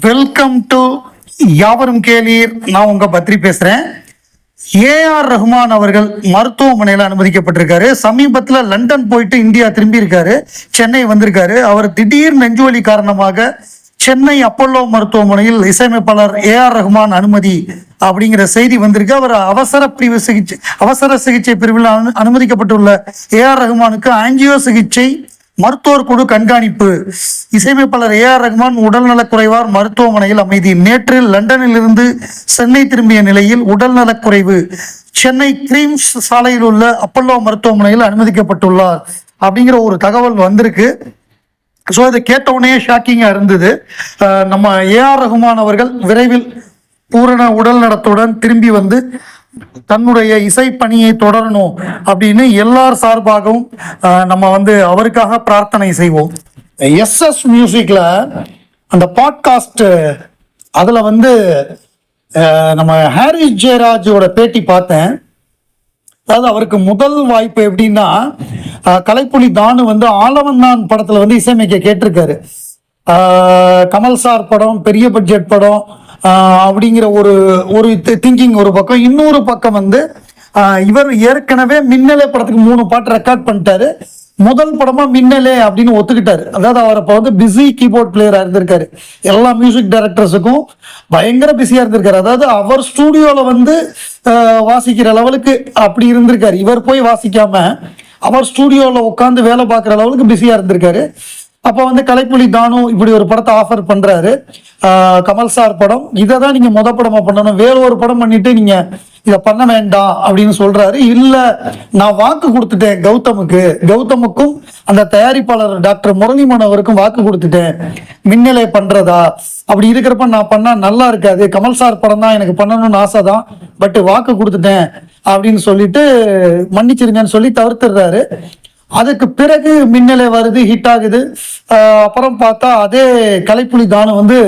Welcome to யாவரும் கேளீர். நான் உங்க பத்ரி பேசுறேன். ஏஆர் ரஹ்மான் அவர்கள் மருத்துவமனையில் அனுமதிக்கப்பட்டிருக்காரு. சமீபத்தில் லண்டன் போயிட்டு இந்தியா திரும்பி இருக்காரு சென்னை வந்திருக்காரு. அவர் திடீர் நெஞ்சுவலி காரணமாக சென்னை அப்பல்லோ மருத்துவமனையில் இசையமைப்பாளர் ஏஆர் ரஹ்மான் அனுமதி அப்படிங்கிற செய்தி வந்திருக்கு. அவர் அவசர பிரிவு சிகிச்சை அவசர சிகிச்சை பிரிவில் அனு- அனுமதிக்கப்பட்டுள்ள ஏஆர் ரஹ்மானுக்கு ஆஞ்சியோ சிகிச்சை மருத்துவர் குழு கண்காணிப்பு. இசையமைப்பாளர் ஏ ஆர் ரஹ்மான் உடல்நலக்குறைவார் மருத்துவமனையில் அமைதி. நேற்று லண்டனில் இருந்து சென்னை திரும்பிய நிலையில் உடல்நலக்குறைவு. சென்னை கிரீம்ஸ் சாலையில் உள்ள அப்பல்லோ மருத்துவமனையில் அனுமதிக்கப்பட்டுள்ளார். அப்படிங்கிற ஒரு தகவல் வந்திருக்கு. ஸோ இதை கேட்ட உடனே ஷாக்கிங்காக இருந்தது. அஹ் நம்ம ஏஆர் ரஹ்மான் அவர்கள் விரைவில் பூரண உடல் நலத்துடன் திரும்பி வந்து தன்னுடைய இசை பணியை தொடரணும் அப்படின்னு எல்லார் சார்பாகவும் நம்ம வந்து அவருக்காக பிரார்த்தனை செய்வோம். எஸ்எஸ் மியூசிக்ல அந்த பாட்காஸ்ட் அதில் வந்து நம்ம ஹாரிஸ் ஜெயராஜோட பேட்டி பார்த்தேன். அதாவது அவருக்கு முதல் வாய்ப்பு எப்படின்னா கலைப்புலி தானு வந்து ஆலவந்தான் படத்துல வந்து இசையமைக்க கேட்டிருக்காரு. கமல் சார் படம் பெரிய பட்ஜெட் படம் அப்படிங்கிற ஒரு ஒரு திங்கிங் ஒரு பக்கம். இன்னொரு பக்கம் வந்து இவர் ஏற்கனவே மின்னலே படத்துக்கு மூணு பாட்டு ரெக்கார்ட் பண்ணிட்டாரு. முதல் படமா மின்னலே அப்படின்னு ஒத்துக்கிட்டாரு. அதாவது அவர் இப்போ வந்து பிஸி கீபோர்ட் பிளேயரா இருந்திருக்காரு. எல்லா மியூசிக் டைரக்டர்ஸுக்கும் பயங்கர பிஸியா இருந்திருக்காரு. அதாவது அவர் ஸ்டூடியோல வந்து வாசிக்கிற லெவலுக்கு அப்படி இருந்திருக்காரு. இவர் போய் வாசிக்காம அவர் ஸ்டூடியோவில் உட்காந்து வேலை பார்க்குற லெவலுக்கு பிஸியாக இருந்திருக்காரு. அப்போ வந்து கலைப்புலி தானு இப்படி ஒரு படத்தை ஆஃபர் பண்றாரு. கமல் சார் படம். இதை தான் நீங்க முத படமா பண்ணணும். வேற ஒரு படம் பண்ணிட்டு நீங்க இதை பண்ண வேண்டாம் அப்படின்னு சொல்றாரு. இல்ல நான் வாக்கு கொடுத்துட்டேன் கௌதமுக்கு. கௌதமுக்கும் அந்த தயாரிப்பாளர் டாக்டர் முரளிமன் அவருக்கும் வாக்கு கொடுத்துட்டேன். மின்னலை பண்றதா? அப்படி இருக்கிறப்ப நான் பண்ணா நல்லா இருக்காது. கமல் சார் படம் தான் எனக்கு பண்ணணும்னு ஆசை தான் பட் வாக்கு கொடுத்துட்டேன் அப்படின்னு சொல்லிட்டு மன்னிச்சிருங்கன்னு சொல்லி தவிர்த்துடுறாரு. அதுக்கு பிறகு மின்னலே வருது ஹிட் ஆகுது. அப்புறம் பார்த்தா அதே கலைப்புலி தானு வந்து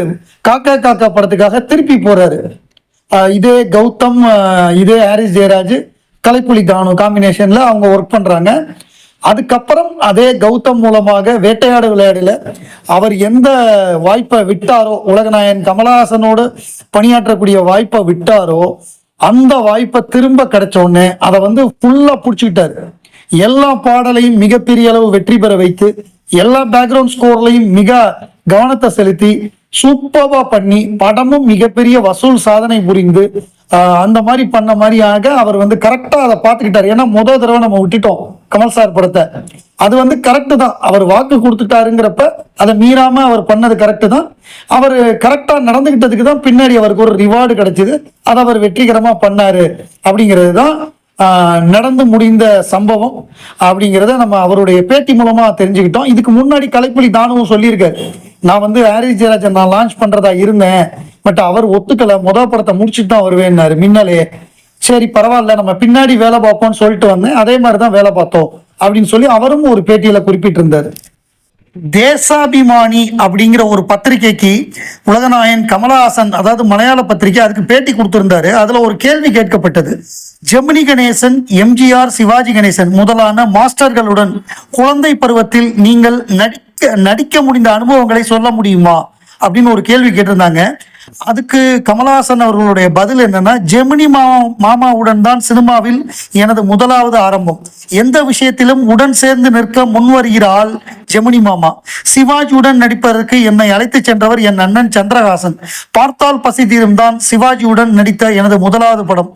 காக்கா காக்கா படத்துக்காக திருப்பி போறாரு. இதே கௌதம் இதே ஹாரிஸ் ஜெயராஜ் கலைப்புலி தானு காம்பினேஷன்ல அவங்க ஒர்க் பண்றாங்க. அதுக்கப்புறம் அதே கௌதம் மூலமாக வேட்டையாடு விளையாடல அவர் எந்த வாய்ப்பை விட்டாரோ உலகநாயகன் கமலஹாசனோடு பணியாற்றக்கூடிய வாய்ப்பை விட்டாரோ அந்த வாய்ப்பை திரும்ப கிடைச்ச உடனே அதை வந்து ஃபுல்லா பிடிச்சிக்கிட்டாரு. எல்லா பாடலையும் மிகப்பெரிய அளவு வெற்றி பெற வைத்து எல்லா பேக்ரவுண்ட் ஸ்கோர்லையும் மிக கவனத்தை செலுத்தி சூப்பராக பண்ணி படமும் மிகப்பெரிய வசூல் சாதனை புரிந்து அந்த மாதிரி பண்ண மாதிரியாக அவர் வந்து கரெக்டாக அதை பார்த்துக்கிட்டாரு. ஏன்னா முதல் தடவை நம்ம விட்டுட்டோம் கமல் சார் படத்தை. அது வந்து கரெக்டு தான். அவர் வாக்கு கொடுத்துட்டாருங்கிறப்ப அதை மீறாம அவர் பண்ணது கரெக்டு தான். அவர் கரெக்டாக நடந்துகிட்டதுக்கு தான் பின்னாடி அவருக்கு ஒரு ரிவார்டு கிடைச்சிது. அதை அவர் வெற்றிகரமாக பண்ணாரு அப்படிங்கிறது தான் நடந்து முடிந்த சம்பவம் அப்படிங்கிறத நம்ம அவருடைய பேட்டி மூலமா தெரிஞ்சுக்கிட்டோம். இதுக்கு முன்னாடி கலைப்புலி தானுவும் சொல்லியிருக்காரு. நான் வந்து ஹாரிஸ் ஜெயராஜன் நான் லான்ச் பண்றதா இருந்தேன். பட் அவர் ஒத்துக்கல. முத படத்தை முடிச்சுட்டு தான் வருவேன்னாரு மின்னலே. சரி பரவாயில்ல. நம்ம பின்னாடி வேலை பார்ப்போம்னு சொல்லிட்டு வந்தேன். அதே மாதிரி தான் வேலை பார்த்தோம் அப்படின்னு சொல்லி அவரும் ஒரு பேட்டியில குறிப்பிட்டிருந்தாரு. தேசாபிமானி அப்படிங்கிற ஒரு பத்திரிகைக்கு உலகநாயன் கமலஹாசன் அதாவது மலையாள பத்திரிகை அதுக்கு பேட்டி கொடுத்திருந்தாரு. அதுல ஒரு கேள்வி கேட்கப்பட்டது. ஜெமினி கணேசன் எம்ஜிஆர் சிவாஜி கணேசன் முதலான மாஸ்டர்களுடன் குழந்தை பருவத்தில் நீங்கள் நடிக்க நடிக்க முடிந்த அனுபவங்களை சொல்ல முடியுமா? அப்படின்னு ஒரு கேள்வி கேட்டிருந்தாங்க. அதுக்கு கமலஹாசன் அவர்களுடைய பதில் என்னன்னா ஜெமினி மாமா மாமாவுடன் தான் சினிமாவில் எனது முதலாவது ஆரம்பம். எந்த விஷயத்திலும் உடன் சேர்ந்து நிற்க முன்வருகிற ஆள் ஜெமினி மாமா. சிவாஜியுடன் நடிப்பதற்கு என்னை அழைத்து சென்றவர் என் அண்ணன் சந்திரஹாசன். பார்த்தால் பசி தீரும் தான் சிவாஜியுடன் நடித்த எனது முதலாவது படம்.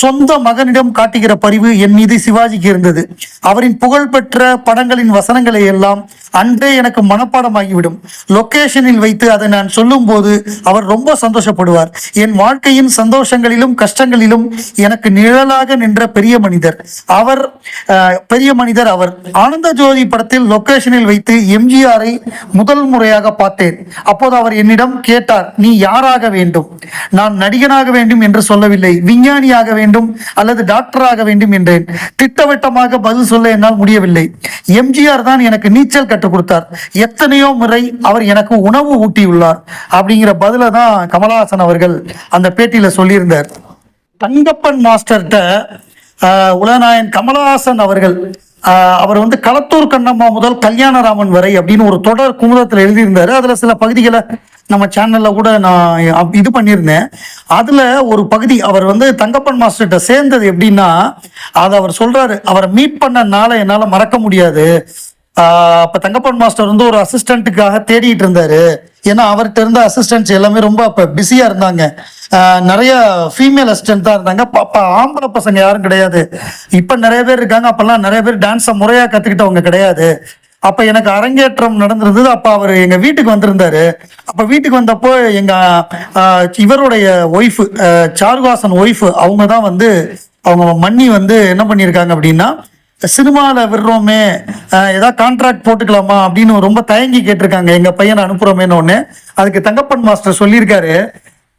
சொந்த மகனிடம் காட்டுகிற பரிவு என் மீது சிவாஜிக்கு இருந்தது. அவரின் புகழ்பெற்ற படங்களின் வசனங்களை எல்லாம் அன்றே எனக்கு மனப்பாடமாகிவிடும். லொக்கேஷனில் வைத்து அதை நான் சொல்லும் போது அவர் ரொம்ப சந்தோஷப்படுவார். என் வாழ்க்கையின் சந்தோஷங்களிலும் கஷ்டங்களிலும் எனக்கு நிழலாக நின்ற பெரிய மனிதர். அவர் பெரிய மனிதர் அவர். ஆனந்த ஜோதி படத்தில் லொக்கேஷனில் வைத்து எம்ஜிஆரை முதல் முறையாக பார்த்தேன். அப்போது அவர் என்னிடம் கேட்டார் நீ யாராக வேண்டும்? நான் நடிகனாக வேண்டும் என்று சொல்லவில்லை. விஞ்ஞானியாக வேண்டும் அல்லது டாக்டராக வேண்டும் என்றேன். திட்டவட்டமாக பதில் சொல்ல என்னால் முடியவில்லை. எம்ஜிஆர் தான் எனக்கு நீச்சல் கற்றுக் கொடுத்தார். எத்தனையோ முறை அவர் எனக்கு உணவு ஊட்டியுள்ளார். அப்படிங்கிற பதில தான் கமலஹாசன் அவர்கள் அந்த பேட்டியில் சொல்லியிருந்தார். தங்கப்பன் மாஸ்டர்கிட்ட உலகநாயன் கமலஹாசன் அவர்கள் அவர் வந்து களத்தூர் கண்ணம்மா முதல் கல்யாணராமன் வரை அப்படின்னு ஒரு தொடர் குமுதத்தில் எழுதியிருந்தாரு. அதில் சில பகுதிகளை நம்ம சேனலில் கூட நான் இது பண்ணியிருந்தேன். அதில் ஒரு பகுதி அவர் வந்து தங்கப்பன் மாஸ்டர்கிட்ட சேர்ந்தது எப்படின்னா அதை அவர் சொல்கிறாரு அவரை மீட் பண்ண நாளை என்னால் மறக்க முடியாது. அப்ப தங்கப்பன் மாஸ்டர் வந்து ஒரு அசிஸ்டண்ட்டுக்காக தேடிட்டு இருந்தாரு. ஏன்னா அவர்கிட்ட இருந்த அசிஸ்டன்ட்ஸ் எல்லாமே ரொம்ப அப்ப பிஸியா இருந்தாங்க. நிறைய ஃபீமேல் அசிஸ்டன்ட் தான் இருந்தாங்க. அப்ப ஆம்பளை பசங்க யாரும் கிடையாது. இப்ப நிறைய பேர் இருக்காங்க. அப்பெல்லாம் நிறைய பேர் டான்ஸை முறையா கத்துக்கிட்டவங்க கிடையாது. அப்ப எனக்கு அரங்கேற்றம் நடந்திருந்தது. அப்ப அவர் எங்க வீட்டுக்கு வந்திருந்தாரு. அப்ப வீட்டுக்கு வந்தப்போ எங்க இவருடைய ஒய்ஃப் சாருவாசன் ஒய்ஃப் அவங்க தான் வந்து அவங்க மன்னி வந்து என்ன பண்ணியிருக்காங்க அப்படின்னா சினிமாவில் விடுறோமே ஏதாவது கான்ட்ராக்ட் போட்டுக்கலாமா அப்படின்னு ரொம்ப தயங்கி கேட்டிருக்காங்க. எங்கள் பையனை அனுப்புகிறோமேன்னு ஒன்று அதுக்கு தங்கப்பன் மாஸ்டர் சொல்லியிருக்காரு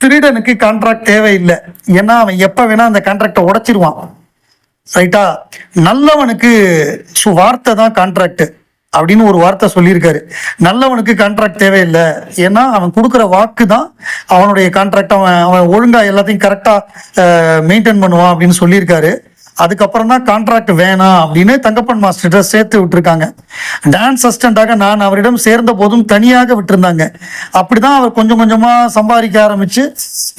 திருடனுக்கு கான்ட்ராக்ட் தேவையில்லை. ஏன்னா அவன் எப்போ வேணால் அந்த கான்ட்ராக்டை உடச்சிருவான். ரைட்டா நல்லவனுக்கு சு- வார்த்தை தான் கான்ட்ராக்ட் அப்படின்னு ஒரு வார்த்தை சொல்லியிருக்காரு. நல்லவனுக்கு கான்ட்ராக்ட் தேவையில்லை. ஏன்னா அவன் கொடுக்குற வாக்கு தான் அவனுடைய கான்ட்ராக்ட் அவன் அவன் ஒழுங்காக எல்லாத்தையும் கரெக்டாக மெயின்டைன் பண்ணுவான் அப்படின்னு சொல்லியிருக்காரு. அதுக்கப்புறம் தான் கான்ட்ராக்ட் வேணாம் அப்படின்னு தங்கப்பன் மாஸ்டர்கிட்ட சேர்த்து விட்டுருக்காங்க. டான்ஸ் அசிஸ்டண்டாக நான் அவரிடம் சேர்ந்த போதும் தனியாக விட்டிருந்தாங்க. அப்படிதான் அவர் கொஞ்சம் கொஞ்சமாக சம்பாதிக்க ஆரம்பித்து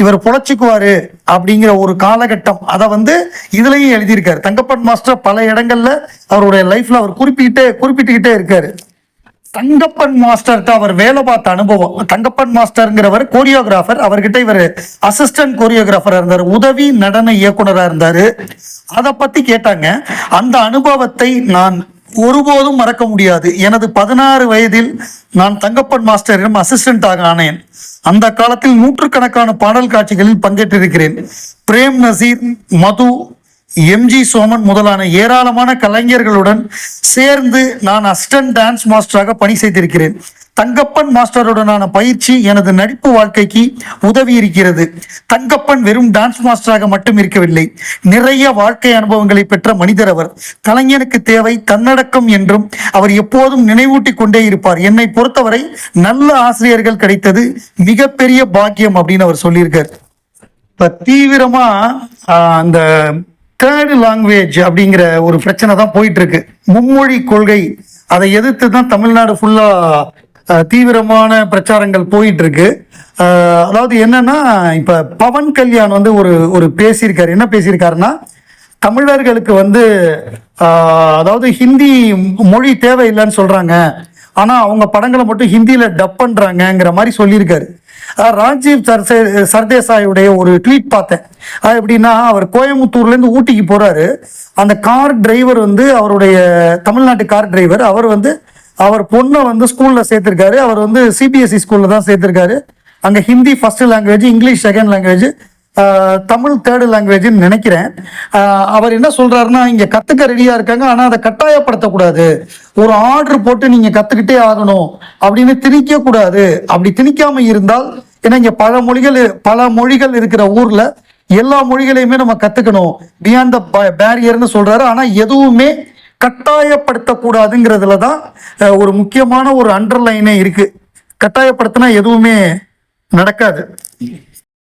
இவர் புழைச்சிக்குவார் அப்படிங்கிற ஒரு காலகட்டம். அதை வந்து இதுலேயும் எழுதியிருக்காரு. தங்கப்பன் மாஸ்டர் பல இடங்களில் அவருடைய லைஃப்பில் அவர் குறிப்பிட்டே குறிப்பிட்டுக்கிட்டே இருக்காரு. தங்கப்பன் மாஸ்டர்கிட்ட அவர் வேலை பார்த்த அனுபவம். தங்கப்பன் மாஸ்டர்ங்கிறவர் கோரியோகிராஃபர் அவர்கிட்ட இவர் அசிஸ்டன்ட் கோரியோகிராஃபராக இருந்தார் உதவி நடன இயக்குனராக இருந்தார். அதை பற்றி கேட்டாங்க. அந்த அனுபவத்தை நான் ஒருபோதும் மறக்க முடியாது. எனது பதினாறு வயதில் நான் தங்கப்பன் மாஸ்டரிடம் அசிஸ்டண்டாக ஆனேன். அந்த காலத்தில் நூற்றுக்கணக்கான பாடல் காட்சிகளில் பங்கேற்றிருக்கிறேன். பிரேம் நசீர் மது எம்ஜி சோமன் முதலான ஏராளமான கலைஞர்களுடன் சேர்ந்து நான் அசிஸ்டன்ட் டான்ஸ் மாஸ்டராக பணி செய்திருக்கிறேன். தங்கப்பன் மாஸ்டருடனான பயிற்சி எனது நடிப்பு வாழ்க்கைக்கு உதவி இருக்கிறது. தங்கப்பன் வெறும் டான்ஸ் மாஸ்டராக மட்டும் இருக்கவில்லை. நிறைய வாழ்க்கை அனுபவங்களை பெற்ற மனிதர் அவர். கலைஞனுக்கு தேவை தன்னடக்கம் என்றும் அவர் எப்போதும் நினைவூட்டி கொண்டே இருப்பார். என்னை பொறுத்தவரை நல்ல ஆசிரியர்கள் கிடைத்தது மிகப்பெரிய பாக்கியம் அப்படின்னு அவர் சொல்லியிருக்கார். இப்போ தீவிரமா ஆஹ், அந்த தேர்ட் லாங்குவேஜ் அப்படிங்கிற ஒரு பிரச்சனை தான் போயிட்டு இருக்கு மும்மொழி கொள்கை அதை எதிர்த்து தான் தமிழ்நாடு ஃபுல்லா தீவிரமான பிரச்சாரங்கள் போயிட்டு இருக்கு அதாவது என்னன்னா இப்ப பவன் கல்யாண் வந்து ஒரு ஒரு பேசியிருக்காரு. என்ன பேசியிருக்காருன்னா தமிழர்களுக்கு வந்து அதாவது ஹிந்தி மொழி தேவையில்லைன்னு சொல்றாங்க. ஆனா அவங்க படங்களை மட்டும் ஹிந்தியில டப் பண்றாங்கங்கிற மாதிரி சொல்லியிருக்காரு. ராஜீவ் சர்சே சர்தேசாயுடைய ஒரு ட்வீட் பார்த்தேன். அது எப்படின்னா அவர் கோயம்புத்தூர்லேருந்து ஊட்டிக்கு போகிறாரு அந்த கார் டிரைவர் வந்து அவருடைய தமிழ்நாட்டு கார் டிரைவர் அவர் வந்து அவர் பொண்ணை வந்து ஸ்கூலில் சேர்த்துருக்காரு. அவர் வந்து சிபிஎஸ்சி ஸ்கூலில் தான் சேர்த்துருக்காரு. அங்கே Hindi first language English second language Tamil third லாங்குவேஜ்னு நினைக்கிறேன். அவர் என்ன சொல்றாருன்னா இங்க கத்துக்க ரெடியா இருக்காங்க ஆனா அதை கட்டாயப்படுத்தக்கூடாது. ஒரு ஆர்டர் போட்டு நீங்க கத்துக்கிட்டே ஆகணும் அப்படின்னு திணிக்க கூடாது அப்படி திணிக்காம இருந்தால் ஏன்னா இங்க பல மொழிகள் பல மொழிகள் இருக்கிற ஊர்ல எல்லா மொழிகளையுமே நம்ம கத்துக்கணும். பியாண்ட் த பேரியர்னு சொல்றாரு. ஆனா எதுவுமே கட்டாயப்படுத்தக்கூடாதுங்கிறதுல தான் ஒரு முக்கியமான ஒரு அண்டர்லைனே இருக்கு. கட்டாயப்படுத்தினா எதுவுமே நடக்காது.